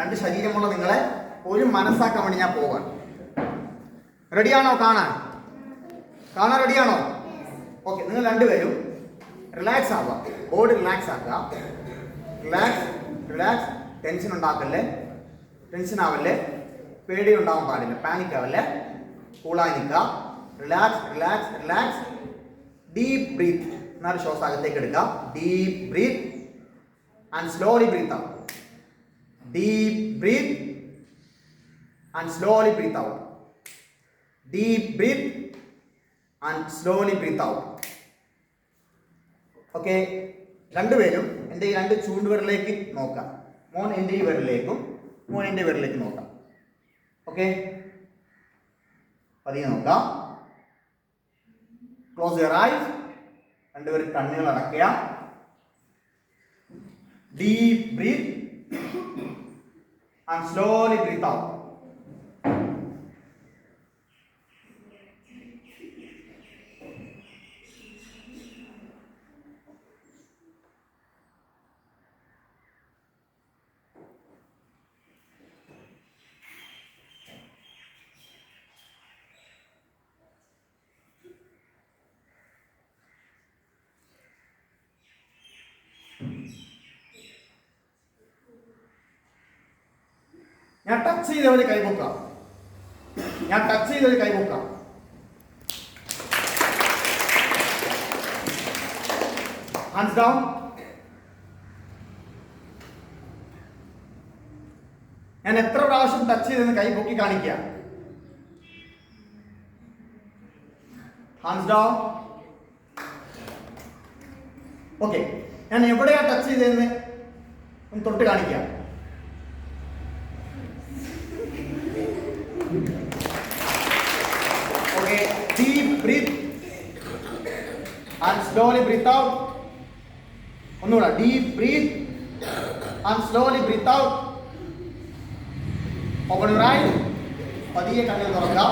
രണ്ട് ശരീരമുള്ള നിങ്ങളെ ഒരു മനസ്സാക്കാൻ വേണ്ടി ഞാൻ പോവാണ്. റെഡിയാണോ കാണാൻ. കാണാൻ റെഡിയാണോ ഓക്കെ നിങ്ങൾ രണ്ടുപേരും റിലാക്സ് ആവുക. ബോഡി റിലാക്സ് ആക്കുക. റിലാക്സ് റിലാക്സ് ടെൻഷൻ ഉണ്ടാക്കല്ലേ? ടെൻഷൻ ആവല്ലേ? പേടി ഉണ്ടാവാൻ പാടില്ല. പാനിക് ആവല്ലേ? കൂളായി നിൽക്കുക. Relax relax relax deep breath എന്നാൽ ശ്വാസം അകത്തേക്ക് എടുക്കുക deep breath and slowly breathe out deep breathe and slowly breathe out. Deep breathe and slowly breathe out. Okay രണ്ടുപേരും എന്റെ ഈ രണ്ട് ചൂണ്ടുവിരലിലേക്ക് നോക്കാം. മോൻ എന്റെ ഈ വിരലിലേക്കും മോൻ എന്റെ വിരലിലേക്ക് നോക്കാം. ഓക്കെ പതിയെ നോക്കാം. ക്ലോസ് യുവർ ഐസ് രണ്ടുപേരും കണ്ണുകൾ അടക്കുക deep breath and slowly breathe out ഞാൻ ടച്ച് ചെയ്തവന് കൈപൊക്കാം ഞാൻ ടച്ച് ചെയ്തവന് കൈപൊക്കാം ഹാൻഡ്സ് ഡൗൺ ഞാൻ എത്ര പ്രാവശ്യം ടച്ച് ചെയ്തെന്ന് കൈ പൊക്കി കാണിക്കുക ഹാൻഡ്സ് ഡൗൺ ഓക്കെ ഞാൻ എവിടെയാ ടച്ച് ചെയ്തതെന്ന് ഒന്ന് തൊട്ട് കാണിക്കാം. Okay, deep breathe. And slowly breathe out. ഒന്നുകൂടെ deep breath and slowly breathe out open right പതിയെ കണ്ണുകൾ തുറക്കുക